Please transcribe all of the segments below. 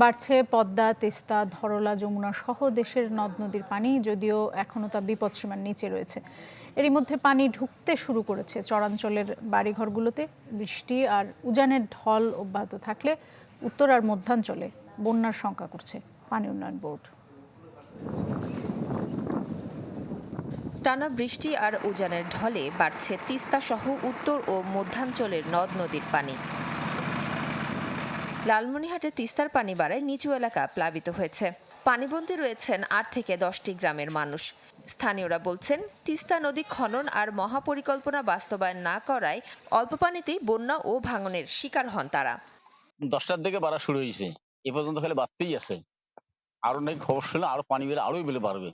বাড়ছে পদ্মা, তিস্তা, ধরলা, যমুনা সহ দেশের নদ নদীর পানি, যদিও এখনও তা বিপদসীমার নিচে রয়েছে। এরই মধ্যে পানি ঢুকতে শুরু করেছে চরাঞ্চলের বাড়িঘরগুলোতে। বৃষ্টি আর উজানের ঢল অব্যাহত থাকলে উত্তর আর মধ্যাঞ্চলে বন্যার শঙ্কা করছে পানি উন্নয়ন বোর্ড। টানা বৃষ্টি আর উজানের ঢলে বাড়ছে তিস্তা সহ উত্তর ও মধ্যাঞ্চলের নদ নদীর পানি। লালমনিহাটে তিস্তার পানি বাড়ায় নিচু এলাকা প্লাবিত হয়েছে। পানিবন্দী রয়েছেন আট থেকে দশটি গ্রামের মানুষ। স্থানীয়রা বলছেন তিস্তা নদী খনন আর মহাপরিকল্পনা বাস্তবায়ন না করায় অল্প পানিতেই বন্যা ও ভাঙনের শিকার হন তারা। দশটার দিকে বাড়া শুরু হয়েছে। এ পর্যন্ত খালি বাড়তেই আছে। আরও নাকি খবর শুনলে আরও পানি বেড়ে আরোই বেলে বাড়বে।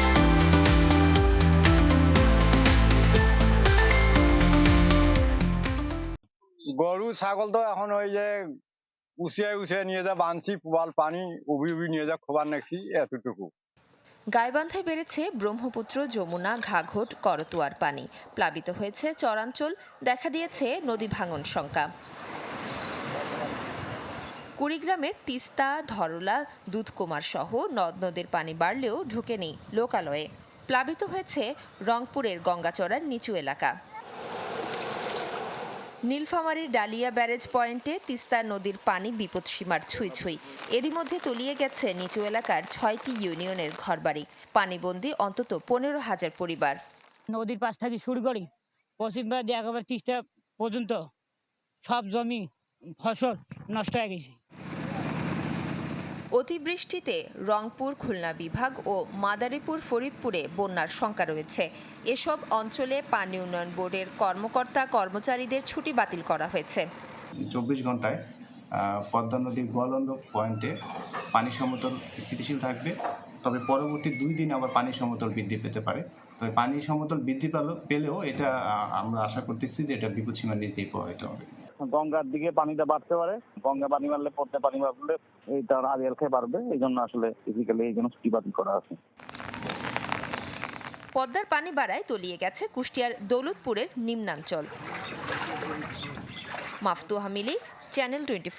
গরু ছাগল তো এখন ওই যে উচিয়ে উচিয়ে নিয়ে যা বানছি, পুয়াল, পানি উবি উবি নিয়ে যা খোবার নাকছি এতটুকু। গাইবান্ধায় বেড়েছে ব্রহ্মপুত্র, যমুনা, ঘাঘট, করতোয়ার পানি। প্লাবিত হয়েছে চরাঞ্চল, দেখা দিয়েছে নদী ভাঙন শঙ্কা কুড়িগ্রামের তিস্তা, ধরলা, দুধকুমার সহ নদ নদীর পানি বাড়লেও ঢুকেনি লোকালয়ে। প্লাবিত হয়েছে রংপুরের গঙ্গাচড়ার নিচু এলাকা। নীলফামারীর ডালিয়া ব্যারেজ পয়েন্টে তিস্তা নদীর পানি বিপদসীমার ছুঁই ছুঁই এরই মধ্যে তলিয়ে গেছে নিচু এলাকার ছয়টি ইউনিয়নের ঘরবাড়ি। পানিবন্দি অন্তত পনেরো হাজার পরিবার। নদীর পাশ থেকে শুরু করি, পশ্চিম তিস্তা পর্যন্ত সব জমি, ফসল নষ্ট হয়ে গেছে। অতিবৃষ্টিতে রংপুর, খুলনা বিভাগ ও মাদারীপুর, ফরিদপুরে বন্যার শঙ্কা রয়েছে। এসব অঞ্চলে পানি উন্নয়ন বোর্ডের কর্মকর্তা, কর্মচারীদের ছুটি বাতিল করা হয়েছে। চব্বিশ ঘন্টায় পদ্মা নদীর গোয়ালন্দ পয়েন্টে পানি সমতল স্থিতিশীল থাকবে। তবে পরবর্তী দুই দিন আবার পানি সমতল বৃদ্ধি পেতে পারে। তবে পানি সমতল বৃদ্ধি পেলেও এটা আমরা আশা করতেছি যে এটা বিপদসীমার নিচেই প্রবাহিত হবে। গঙ্গার দিকে পানিটা বাড়তে পারে। গঙ্গা পানি বাড়লে পড়তে পানি বাড়লে তার আড়িয়াল খেয়ে বাড়বে। এই জন্য আসলে ফিজিক্যালি এই জন্য ছুটি করা আছে। পদ্মার পানি বাড়ায় তলিয়ে গেছে কুষ্টিয়ার দৌলতপুরের নিম্নাঞ্চল। মাফতু হামিলি চ্যানেল টোয়েন্টি